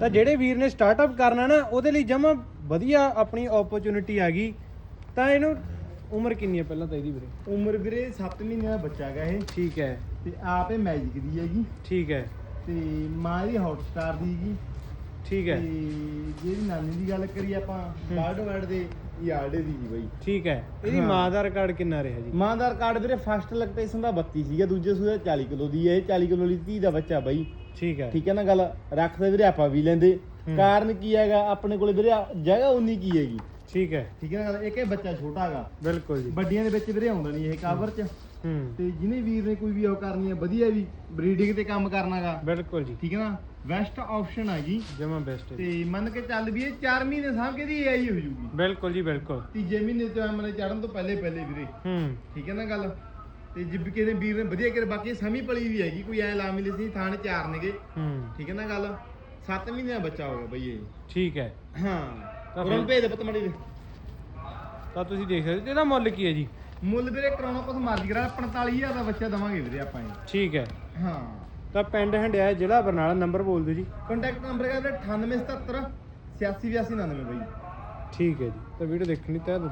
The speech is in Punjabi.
ਤਾਂ ਜਿਹੜੇ ਵੀਰ ਨੇ ਸਟਾਰਟਅਪ ਕਰਨਾ ਨਾ ਉਹਦੇ ਲਈ ਜਮਾ ਵਧੀਆ ਆਪਣੀ ਓਪਰਚ्युनिटी ਆ ਗਈ। ਤਾਂ ਇਹਨੂੰ ਉਮਰ ਕਿੰਨੀ ਹੈ ਪਹਿਲਾਂ ਤਾਂ ਇਹਦੀ ਵੀਰੇ? ਉਮਰ ਵੀਰੇ 7 ਮਹੀਨੇ ਦਾ ਬੱਚਾ ਹੈਗਾ ਇਹ। ਠੀਕ ਹੈ। ਤੇ ਆਪ ਇਹ ਮੈਜਿਕ ਦੀ ਹੈਗੀ। ਠੀਕ ਹੈ। ਤੇ ਮਾਂ ਦੀ ਹੌਟਸਟਾਰ ਦੀ ਹੈਗੀ। ਠੀਕ ਹੈ। ਤੇ ਜਿਹੜੀ ਨਾਨੀ ਦੀ ਗੱਲ ਕਰੀ ਆਪਾਂ ਬਰਡ ਵਰਡ ਦੇ ਯਾਰਡੇ ਦੀ ਜੀ ਬਾਈ। ਠੀਕ ਹੈ। ਇਹਦੀ ਹਾਂ। ਮਾਂ ਦਾ ਰਿਕਾਰਡ ਕਿੰਨਾ ਰਿਹਾ ਜੀ? ਮਾਂ ਦਾ ਰਿਕਾਰਡ ਵੀਰੇ ਫਸਟ ਲੈਕਟੇਸ਼ਨ ਦਾ 32 ਸੀਗਾ ਦੂਜੇ ਸੂਏ 40 ਕਿਲੋ ਦੀ ਹੈ ਇਹ 40 ਕਿਲੋ ਦੀ ਧੀ ਦਾ ਬੱਚਾ ਬਾਈ। ਠੀਕ ਹੈ। ਠੀਕ ਹੈ ਨਾ ਗੱਲ? ਰੱਖਦੇ ਵੀਰੇ ਆਪਾਂ ਵੀ ਲੈਂਦੇ। ਹੂੰ। ਕਾਰਨ ਕੀ ਹੈਗਾ? ਆਪਣੇ ਕੋਲੇ ਵੀਰੇ ਜਗ੍ਹਾ ਉਨੀ ਕੀ ਹੈਗੀ। ਠੀਕ ਹੈ। ਠੀਕ ਹੈ ਨਾ ਗੱਲ? ਇੱਕ ਇਹ ਬੱਚਾ ਛੋਟਾ ਹੈਗਾ। ਬਿਲਕੁਲ ਜੀ। ਵੱਡੀਆਂ ਦੇ ਵਿੱਚ ਵੀਰੇ ਆਉਂਦਾ ਨਹੀਂ ਇਹ ਕਾਵਰ ਚ। ਹੂੰ। ਤੇ ਜਿਹਨੇ ਵੀਰ ਨੇ ਕੋਈ ਵੀ ਉਹ ਕਰਨੀ ਹੈ ਵਧੀਆ ਵੀ ਬਰੀਡਿੰਗ ਤੇ ਕੰਮ ਕਰਨਾਗਾ ਬਿਲਕੁਲ ਜੀ। ਠੀਕ ਹੈ ਨਾ? ਬੈਸਟ ਆਪਸ਼ਨ ਹੈਗੀ ਜਮਾ ਬੈਸਟ ਹੈ ਜੀ। ਤੇ ਮੰਨ ਕੇ ਚੱਲ ਵੀ ਇਹ 4 ਮਹੀਨੇ ਸਾਂਭ ਕੇ ਦੀ ਆਈ ਹੋ ਜੂਗੀ ਬਿਲਕੁਲ ਜੀ ਬਿਲਕੁਲ। ਤੀਜੇ ਮਹੀਨੇ ਤੇ ਮਨੇ ਚੜਨ ਤੋਂ ਪਹਿਲੇ ਪਹਿਲੇ ਵੀਰੇ। ਹੂੰ। ਠੀਕ ਹੈ ਨਾ ਗੱਲ? ਤੇ ਜਿੱਬ ਕੇ ਨੇ ਵੀਰ ਨੇ ਵਧੀਆ ਕਰ ਬਾਕੀ ਸਮੀ ਪਲੀ ਵੀ ਹੈਗੀ ਕੋਈ ਐ ਲਾ ਮਿਲੇ ਸੀ ਥਾਣੇ ਚਾਰ ਨੇਗੇ। ਹੂੰ। ਠੀਕ ਹੈ ਨਾ ਗੱਲ? 7 ਮਹੀਨੇ ਦਾ ਬੱਚਾ ਹੋਗਾ ਬਈ ਇਹ। ਠੀਕ ਹੈ। ਹਾਂ। ਉਹਨਾਂ ਫਿਰ- ਭੇਜ ਦੇ ਪੁੱਤ ਮੜੀ ਦੇ ਤਾਂ ਤੁਸੀਂ ਦੇਖ ਸਕਦੇ ਹੋ ਇਹਦਾ ਮੁੱਲ ਕੀ ਹੈ ਜੀ? ਮੁੱਲ ਵੀਰੇ ਕਰਾਉਣਾ ਕੁਛ ਮਰਜ਼ੀ ਕਰਾ 45000 ਦਾ ਬੱਚਾ ਦਵਾਂਗੇ ਵੀਰੇ ਆਪਾਂ ਇਹ। ਠੀਕ ਹੈ। ਹਾਂ। ਤਾਂ ਪਿੰਡ ਹੰਡਿਆ ਜ਼ਿਲ੍ਹਾ ਬਰਨਾਲਾ ਨੰਬਰ ਬੋਲ ਦਿਓ ਜੀ। ਕੰਟੈਕਟ ਨੰਬਰ ਹੈ ਵੀਰੇ 9877 868299 ਬਈ। ਠੀਕ ਹੈ ਜੀ ਤਾਂ ਵੀਡੀਓ ਦੇਖਣੀ ਤੈਅ ਦਿਲ